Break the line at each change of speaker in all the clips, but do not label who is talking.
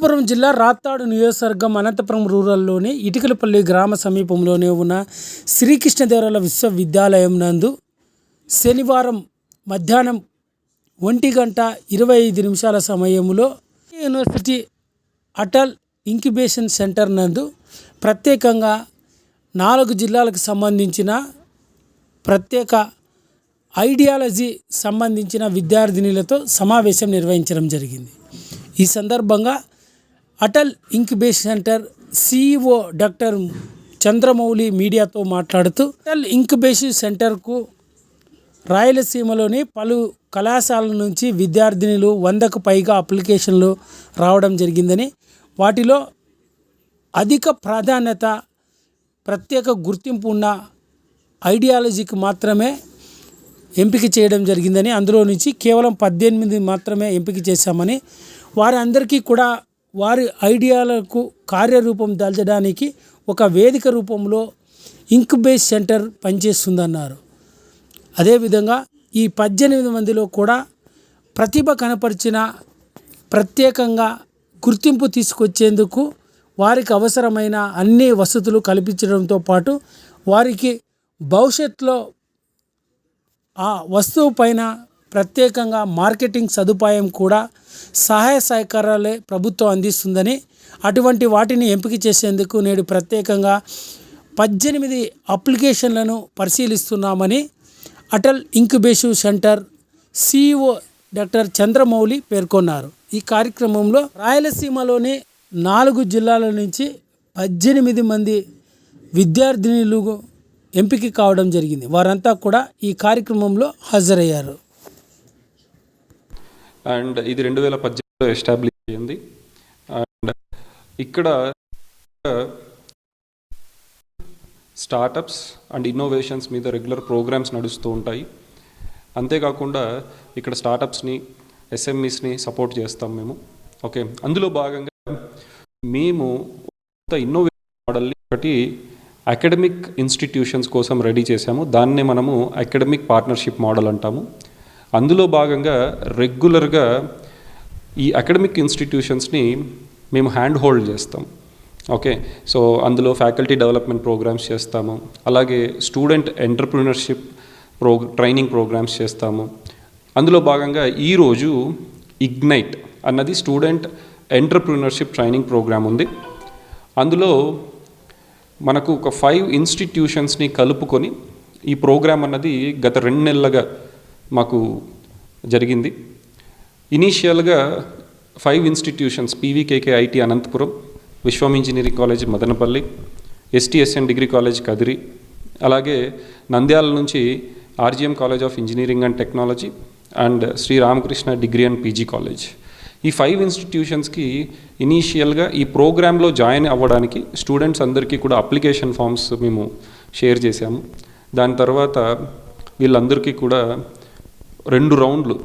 అనంతపురం జిల్లా రాత్తాడు నియోజకవర్గం అనంతపురం రూరల్లోని ఇటుకలపల్లి గ్రామ సమీపంలోనే ఉన్న శ్రీకృష్ణదేవరాయల విశ్వవిద్యాలయం నందు శనివారం మధ్యాహ్నం ఒంటి గంట ఇరవై ఐదు నిమిషాల సమయంలో యూనివర్సిటీ అటల్ ఇంక్యుబేషన్ సెంటర్ నందు ప్రత్యేకంగా నాలుగు జిల్లాలకు సంబంధించిన ప్రత్యేక ఐడియాలజీ సంబంధించిన విద్యార్థినులతో సమావేశం నిర్వహించడం జరిగింది. ఈ సందర్భంగా Atal incubation centre CEO doctor Chandramouli మీడియాతో మాట్లాడుతూ అటల్ ఇంక్యుబేషన్ సెంటర్కు రాయలసీమలోని పలు కళాశాలల నుంచి విద్యార్థినులు వందకు పైగా అప్లికేషన్లు రావడం జరిగిందని వాటిలో అధిక ప్రాధాన్యత ప్రత్యేక గుర్తింపు ఉన్న ఐడియాలజీకి మాత్రమే ఎంపిక చేయడం జరిగిందని అందులో నుంచి కేవలం పద్దెనిమిది మాత్రమే ఎంపిక చేశామని వారందరికీ కూడా వారి ఐడియాలకు కార్యరూపం దాల్చడానికి ఒక వేదిక రూపంలో ఇంక్యుబేస్ సెంటర్ పనిచేస్తుందన్నారు. అదేవిధంగా ఈ పద్దెనిమిది మందిలో కూడా ప్రతిభ కనపరిచిన ప్రత్యేకంగా గుర్తింపు తీసుకొచ్చేందుకు వారికి అవసరమైన అన్ని వసతులు కల్పించడంతో పాటు వారికి భవిష్యత్తులో ఆ వస్తువు పైన ప్రత్యేకంగా మార్కెటింగ్ సదుపాయం కూడా సహాయ సహకారాలే ప్రభుత్వం అందిస్తుందని అటువంటి వాటిని ఎంపిక చేసేందుకు నేడు ప్రత్యేకంగా పద్దెనిమిది అప్లికేషన్లను పరిశీలిస్తున్నామని Atal incubation centre CEO doctor Chandramouli పేర్కొన్నారు. ఈ కార్యక్రమంలో రాయలసీమలోని నాలుగు జిల్లాల నుంచి పద్దెనిమిది మంది విద్యార్థినులు ఎంపిక కావడం జరిగింది. వారంతా కూడా ఈ కార్యక్రమంలో హాజరయ్యారు.
అండ్ ఇది రెండు వేల పద్దెనిమిదిలో ఎస్టాబ్లిష్ అయ్యింది. అండ్ ఇక్కడ స్టార్టప్స్ అండ్ ఇన్నోవేషన్స్ మీద రెగ్యులర్ ప్రోగ్రామ్స్ నడుస్తూ ఉంటాయి. అంతేకాకుండా ఇక్కడ స్టార్టప్స్ని ఎస్ఎంఈస్ని సపోర్ట్ చేస్తాం మేము. ఓకే అందులో భాగంగా మేము ఇన్నోవేషన్ మోడల్ని ఒకటి అకాడమిక్ ఇన్స్టిట్యూషన్స్ కోసం రెడీ చేశాము. దాన్నే మనము అకాడమిక్ పార్ట్నర్షిప్ మోడల్ అంటాము. అందులో భాగంగా రెగ్యులర్గా ఈ అకాడమిక్ ఇన్స్టిట్యూషన్స్ని మేము హ్యాండ్ హోల్డ్ చేస్తాం. ఓకే? సో అందులో ఫ్యాకల్టీ డెవలప్మెంట్ ప్రోగ్రామ్స్ చేస్తాము. అలాగే student entrepreneurship pro training programmes చేస్తాము. అందులో భాగంగా ఈరోజు ఇగ్నైట్ అన్నది స్టూడెంట్ ఎంటర్ప్రినర్షిప్ ట్రైనింగ్ ప్రోగ్రామ్ ఉంది. అందులో మనకు ఒక ఫైవ్ ఇన్స్టిట్యూషన్స్ని కలుపుకొని ఈ ప్రోగ్రామ్ అన్నది గత రెండు నెలలుగా మాకు జరిగింది. ఇనీషియల్గా five institutions PVKK IT Anantapuram Viswam engineering college Madanapalli STSN degree college Kadiri అలాగే నంద్యాల నుంచి RGM college of engineering and technology and Sri Ramakrishna degree and PG college. ఈ ఫైవ్ ఇన్స్టిట్యూషన్స్కి ఇనీషియల్గా ఈ ప్రోగ్రాంలో జాయిన్ అవ్వడానికి స్టూడెంట్స్ అందరికీ కూడా అప్లికేషన్ ఫామ్స్ మేము షేర్ చేశాము. దాని తర్వాత వీళ్ళందరికీ కూడా రెండు రౌండ్లు.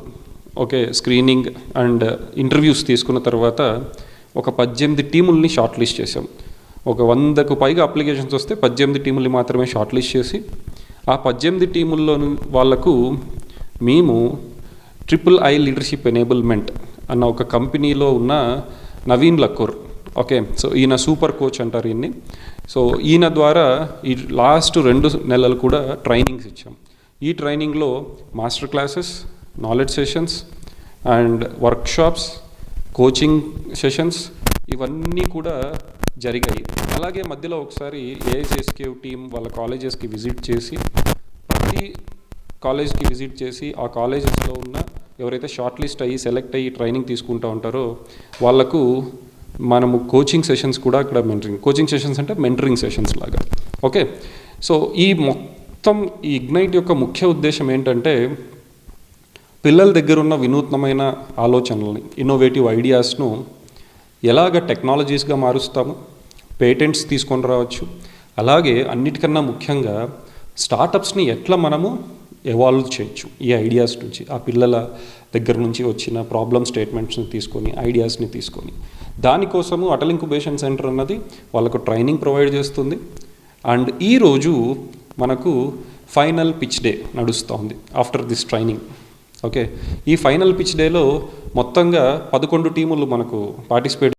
ఓకే స్క్రీనింగ్ అండ్ ఇంటర్వ్యూస్ తీసుకున్న తర్వాత ఒక పద్దెనిమిది టీముల్ని షార్ట్ లిస్ట్ చేసాం ఒక వందకు పైగా అప్లికేషన్స్ వస్తే పద్దెనిమిది టీముల్ని మాత్రమే షార్ట్ లిస్ట్ చేసి ఆ పద్దెనిమిది టీముల్లో వాళ్ళకు మేము ట్రిపుల్ ఐ లీడర్షిప్ ఎనేబుల్మెంట్ అన్న ఒక కంపెనీలో ఉన్న నవీన్ లక్కూర్. ఓకే సో ఈయన సూపర్ కోచ్ అంటారు ఈయన్ని. సో ఈయన ద్వారా ఈ లాస్ట్ రెండు నెలలు కూడా ట్రైనింగ్స్ ఇచ్చాం. ఈ ట్రైనింగ్లో master classes knowledge sessions and workshops coaching sessions ఇవన్నీ కూడా జరిగాయి. అలాగే మధ్యలో ఒకసారి ఏఎస్ఎస్కే టీం వాళ్ళ కాలేజెస్కి విజిట్ చేసి ప్రతి కాలేజ్కి విజిట్ చేసి ఆ కాలేజెస్లో ఉన్న ఎవరైతే షార్ట్ లిస్ట్ అయ్యి సెలెక్ట్ అయ్యి ట్రైనింగ్ తీసుకుంటూ ఉంటారో వాళ్ళకు మనము కోచింగ్ సెషన్స్ కూడా ఇక్కడ మెంటరింగ్ కోచింగ్ సెషన్స్ అంటే మెంటరింగ్ సెషన్స్ లాగా. ఓకే? సో ఈ మొత్తం ఈ ఇగ్నైట్ యొక్క ముఖ్య ఉద్దేశం ఏంటంటే పిల్లల దగ్గర ఉన్న వినూత్నమైన ఆలోచనల్ని ఇన్నోవేటివ్ ఐడియాస్ను ఎలాగ టెక్నాలజీస్గా మారుస్తాము పేటెంట్స్ తీసుకొని రావచ్చు అలాగే అన్నిటికన్నా ముఖ్యంగా స్టార్టప్స్ని ఎట్లా మనము ఎవాల్వ్ చేయొచ్చు ఈ ఐడియాస్ నుంచి ఆ పిల్లల దగ్గర నుంచి వచ్చిన ప్రాబ్లమ్ స్టేట్మెంట్స్ని తీసుకొని ఐడియాస్ని తీసుకొని. దానికోసము అటల్ ఇంక్యుబేషన్ సెంటర్ అన్నది వాళ్ళకు ట్రైనింగ్ ప్రొవైడ్ చేస్తుంది. అండ్ ఈరోజు మనకు ఫైనల్ పిచ్ డే నడుస్తోంది ఆఫ్టర్ దిస్ ట్రైనింగ్ ఓకే ఈ ఫైనల్ పిచ్ డేలో మొత్తంగా పదకొండు టీములు మనకు పార్టిసిపేట్